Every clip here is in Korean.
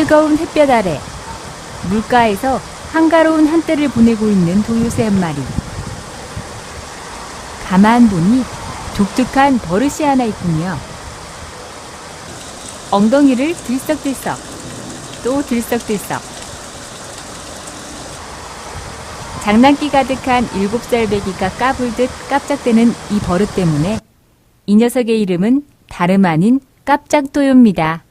뜨거운 햇볕 아래 물가에서 한가로운 한때를 보내고 있는 도요새 한 마리. 가만 보니 독특한 버릇이 하나 있군요. 엉덩이를 들썩들썩, 또 들썩들썩. 장난기 가득한 일곱 살 배기가 까불듯 깜짝대는 이 버릇 때문에 이 녀석의 이름은 다름 아닌 깜짝도요입니다.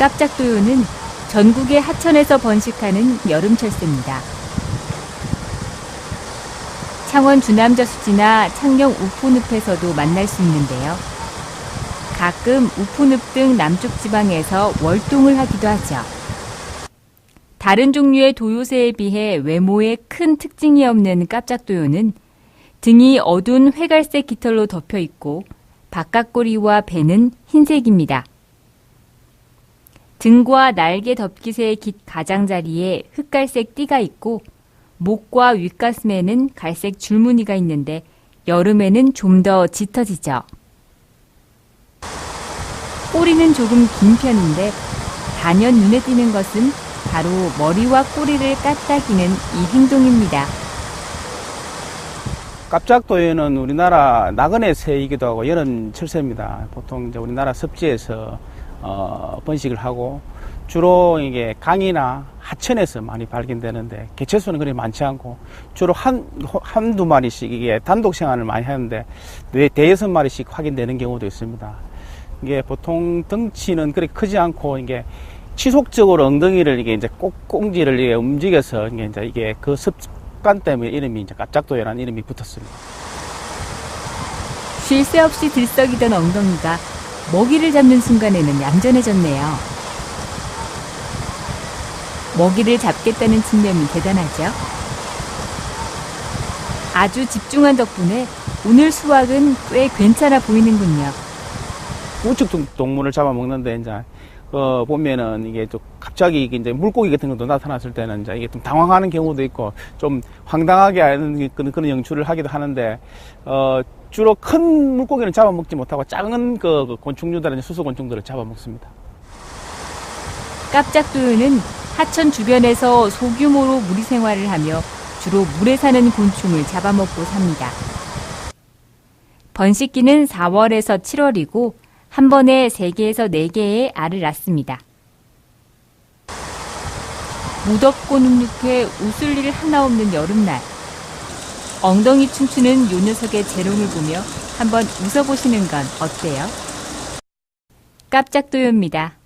깜짝도요는 전국의 하천에서 번식하는 여름 철새입니다. 창원 주남저수지나 창녕 우포늪에서도 만날 수 있는데요. 가끔 우포늪 등 남쪽 지방에서 월동을 하기도 하죠. 다른 종류의 도요새에 비해 외모에 큰 특징이 없는 깜짝도요는 등이 어두운 회갈색 깃털로 덮여 있고 바깥꼬리와 배는 흰색입니다. 등과 날개 덮기새의 깃 가장자리에 흑갈색 띠가 있고 목과 윗가슴에는 갈색 줄무늬가 있는데 여름에는 좀 더 짙어지죠. 꼬리는 조금 긴 편인데 단연 눈에 띄는 것은 바로 머리와 꼬리를 까딱이는 이 행동입니다. 깝작도에는 우리나라 나그네 새이기도 하고 여는 철새입니다. 보통 이제 우리나라 섭지에서 어, 번식을 하고 주로 이게 강이나 하천에서 많이 발견되는데 개체수는 그리 많지 않고 주로 한 한두 마리씩 이게 단독 생활을 많이 하는데 네 대여섯 마리씩 확인되는 경우도 있습니다. 이게 보통 덩치는 그리 크지 않고 이게 지속적으로 엉덩이를 이게 이제 꼭꽁지를 이게 움직여서 이게 이제 이게 그 습관 때문에 이름이 이제 깝작도요라는 이름이 붙었습니다. 쉴 새 없이 들썩이던 엉덩이가 먹이를 잡는 순간에는 얌전해졌네요. 먹이를 잡겠다는 집념이 대단하죠. 아주 집중한 덕분에 오늘 수확은 꽤 괜찮아 보이는군요. 우측 동- 동물을 잡아먹는데 이제 어 보면은 이게 또 갑자기 이제 물고기 같은 것도 나타났을 때는 이제 이게 좀 당황하는 경우도 있고 좀 황당하게 하는 그런 연출을 하기도 하는데 어 주로 큰 물고기는 잡아먹지 못하고 작은 그, 그 곤충류들은 수소곤충들을 잡아먹습니다. 깝작도요는 하천 주변에서 소규모로 무리 생활을 하며 주로 물에 사는 곤충을 잡아먹고 삽니다. 번식기는 4월에서 7월이고 한 번에 3개에서 4개의 알을 낳습니다. 무덥고 눅눅해 웃을 일 하나 없는 여름날. 엉덩이 춤추는 요 녀석의 재롱을 보며 한번 웃어보시는 건 어때요? 깝작도요입니다.